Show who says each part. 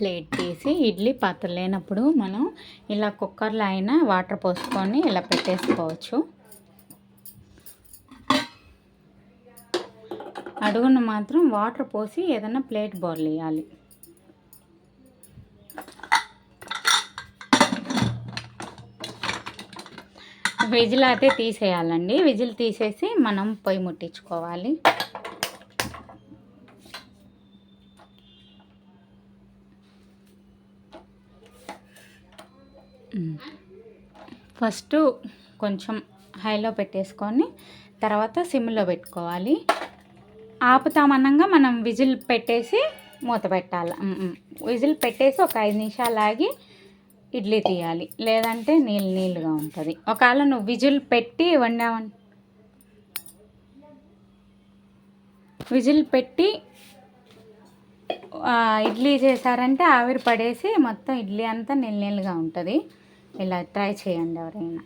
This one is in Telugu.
Speaker 1: ప్లేట్ తీసి ఇడ్లీ పాత్ర లేనప్పుడు మనం ఇలా కుక్కర్లో అయినా వాటర్ పోసుకొని ఇలా పెట్టేసుకోవచ్చు. అడుగున మాత్రం వాటర్ పోసి ఏదైనా ప్లేట్ బౌల్ వేయాలి. విజిల్ అయితే తీసేయాలండి. విజిల్ తీసేసి మనం పొయ్యి ముట్టించుకోవాలి. ఫస్ట్ కొంచెం హైలో పెట్టేసుకొని తర్వాత సిమ్లో పెట్టుకోవాలి. ఆపుతామన్నంగా మనం విజిల్ పెట్టేసి మూత పెట్టాలి విజిల్ పెట్టేసి ఒక ఐదు నిమిషాలు ఆగి ఇడ్లీ తీయాలి. లేదంటే నీళ్ళు నీళ్ళుగా ఉంటుంది. ఒకవేళ నువ్వు విజిల్ పెట్టి వండావన్ విజిల్ పెట్టి ఇడ్లీ చేశారంటే ఆవిరి పడేసి మొత్తం ఇడ్లీ అంతా నీళ్ళు నీళ్ళుగా ఉంటుంది. ఇలా ట్రై చేయండి ఎవరైనా.